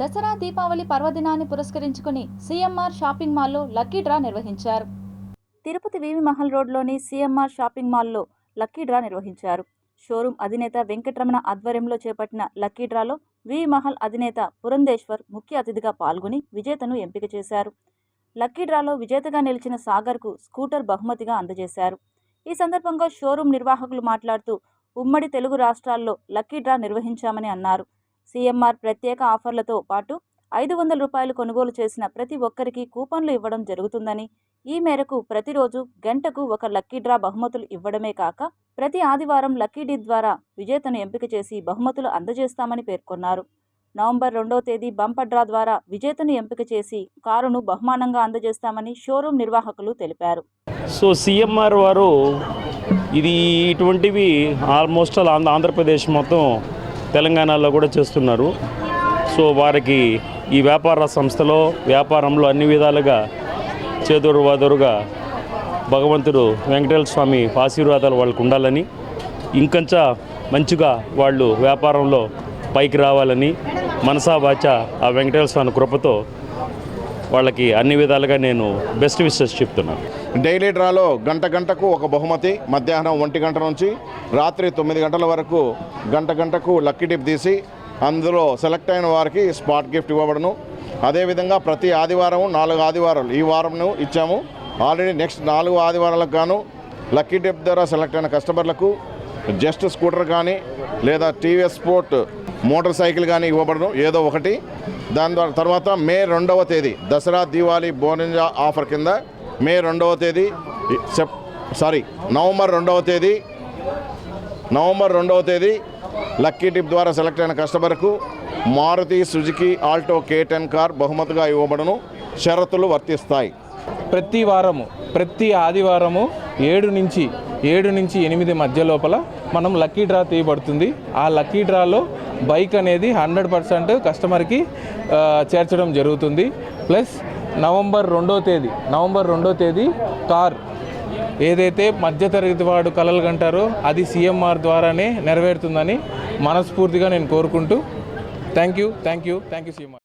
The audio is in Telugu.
దసరా దీపావళి పర్వదినాన్ని పురస్కరించుకుని సీఎంఆర్ షాపింగ్ మాల్లో లక్కీ డ్రా నిర్వహించారు. తిరుపతి వీవి మహల్ రోడ్లోని సీఎంఆర్ షాపింగ్ మాల్లో లక్కీ డ్రా నిర్వహించారు. షోరూం అధినేత వెంకటరమణ ఆధ్వర్యంలో చేపట్టిన లక్కీ డ్రాలో వివి మహల్ అధినేత పురంధేశ్వర్ ముఖ్య అతిథిగా పాల్గొని విజేతను ఎంపిక చేశారు. లక్కీ డ్రాలో విజేతగా నిలిచిన సాగర్కు స్కూటర్ బహుమతిగా అందజేశారు. ఈ సందర్భంగా షోరూం నిర్వాహకులు మాట్లాడుతూ ఉమ్మడి తెలుగు రాష్ట్రాల్లో లక్కీ డ్రా నిర్వహించామని అన్నారు. సీఎంఆర్ ప్రత్యేక ఆఫర్లతో పాటు ఐదు వందల రూపాయలు కొనుగోలు చేసిన ప్రతి ఒక్కరికి కూపన్లు ఇవ్వడం జరుగుతుందని ఈ మేరకు ప్రతిరోజు గంటకు ఒక లక్కీ డ్రా బహుమతులు ఇవ్వడమే కాక ప్రతి ఆదివారం లక్కీ డీ ద్వారా విజేతను ఎంపిక చేసి బహుమతులు అందజేస్తామని పేర్కొన్నారు. నవంబర్ రెండవ తేదీ బంపర్ డ్రా ద్వారా విజేతను ఎంపిక చేసి కారును బహుమానంగా అందజేస్తామని షోరూం నిర్వాహకులు తెలిపారు. సో సీఎంఆర్ వారు ఇది ఇటువంటివి ఆల్మోస్ట్ ఆల్ ఆంధ్రప్రదేశ్ మొత్తం తెలంగాణలో కూడా చేస్తున్నారు. సో వారికి ఈ వ్యాపార సంస్థలో వ్యాపారంలో అన్ని విధాలుగా చేదోరు వాదోరుగా భగవంతుడు వెంకటేశ్వర స్వామి ఆశీర్వాదాలు వాళ్ళకు ఉండాలని ఇంకొంచెం మంచిగా వాళ్ళు వ్యాపారంలో పైకి రావాలని మనసా వాచ ఆ వెంకటేశ్వర స్వామి కృపతో వాళ్ళకి అన్ని విధాలుగా నేను బెస్ట్ విషెస్ చెప్తున్నాను. డైలీ డ్రాలో గంట గంటకు ఒక బహుమతి మధ్యాహ్నం ఒంటి గంట నుంచి రాత్రి తొమ్మిది గంటల వరకు గంట గంటకు లక్కీ టిప్ తీసి అందులో సెలెక్ట్ అయిన వారికి స్పాట్ గిఫ్ట్ ఇవ్వబడను. అదేవిధంగా ప్రతి ఆదివారం నాలుగు ఆదివారాలు ఈ వారంను ఇచ్చాము. ఆల్రెడీ నెక్స్ట్ నాలుగు ఆదివారాలకు గాను లక్కీ టిప్ ద్వారా సెలెక్ట్ అయిన కస్టమర్లకు జస్ట్ స్కూటర్ కానీ లేదా టీవీఎస్ స్పోర్ట్ మోటార్ సైకిల్ కానీ ఇవ్వబడను. ఏదో ఒకటి. దాని ద్వారా తర్వాత మే రెండవ తేదీ దసరా దివాళీ బోనంజా ఆఫర్ కింద మే రెండవ తేదీ సెప్ సారీ నవంబర్ రెండవ తేదీ నవంబర్ రెండవ తేదీ లక్కీ టిప్ ద్వారా సెలెక్ట్ అయిన కస్టమర్కు Maruti Suzuki Alto K ten car బహుమతిగా ఇవ్వబడను. షరతులు వర్తిస్తాయి. ప్రతి వారము ప్రతి ఆదివారము ఏడు నుంచి ఏడు నుంచి ఎనిమిది మధ్య లోపల మనం లక్కీ డ్రా తీయబడుతుంది. ఆ లక్కీ డ్రాలో బైక్ అనేది హండ్రెడ్ పర్సెంట్ కస్టమర్కి చేర్చడం జరుగుతుంది. ప్లస్ నవంబర్ రెండో తేదీ నవంబర్ రెండో తేదీ కార్ ఏదైతే మధ్యతరగతి వాడు కలలు కంటారో అది సీఎంఆర్ ద్వారానే నెరవేరుతుందని మనస్ఫూర్తిగా నేను కోరుకుంటూ thank you thank you thank you CMR